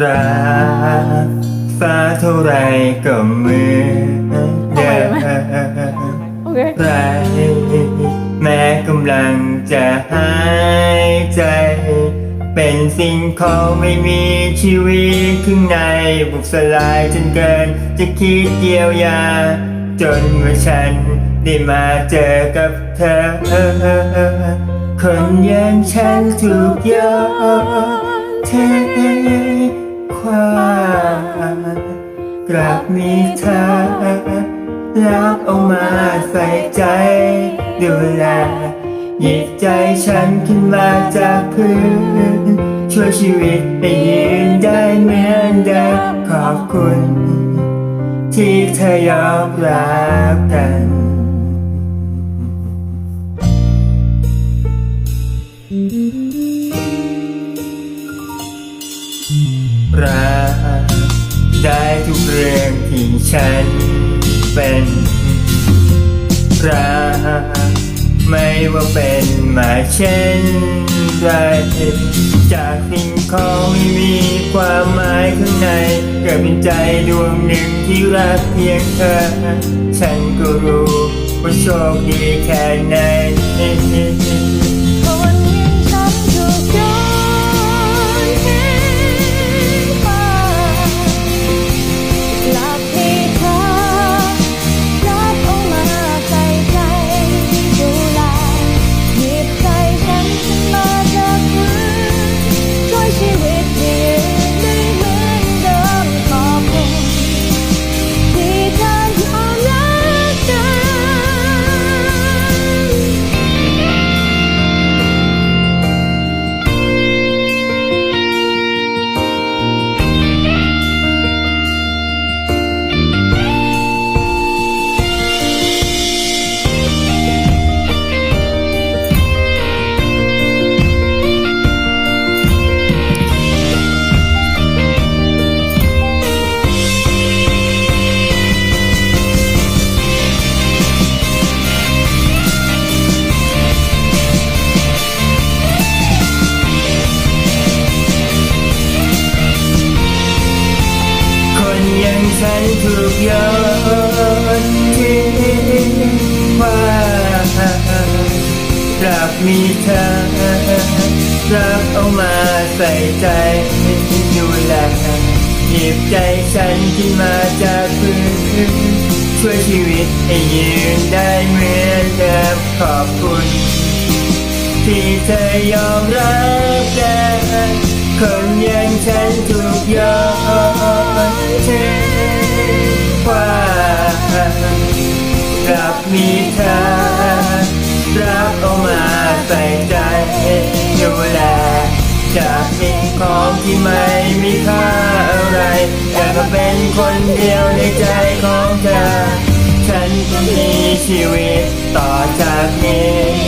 รักฟ้าเท่าไรก็เหมือนเดิมโอเคไรแม้กำลังจะหายใจ เป็นสิ่งของไม่มีชีวิตข้างใน บุกสลายจนเกิน จะคิดเยียวยา จนเมื่อฉันได้มาเจอกับเธอ คนอย่างฉันถูกโยนเท กลับมีเธอรักเอามาใส่ใจ ดูแลหยิบใจฉันขึ้นมาจากพื้น ช่วยชีวิตให้ยืนได้เหมือนเดิมขอบคุณ ที่เธอยอมรับกัน ทุกเรื่องที่ฉันเป็นรักไม่ว่าเป็นมาเช่นไรจากสิ่งของไม่มีความหมายข้างในเกิดเป็นใจดวงหนึ่งที่รักเพียงเธอ ฉันก็รู้ว่าโชคดีแค่ไหน ถูกโยนทิ้งความรักมีเธอรับเอามาใส่ใจดูแลหยิบใจฉันขึ้นมาจากพื้นช่วยชีวิตให้ยืนได้เหมือนเดิมขอบคุณ ที่เธอยอมรับกันคนอย่างฉันถูกโยนทิ้ง ความรับมีเธอรับเอามาใส่ใจดูแลจากสิ่งของที่ไม่มีค่าอะไร แต่ก็เป็นคนเดียวในใจของเธอ ฉันจะมีชีวิตต่อจากนี้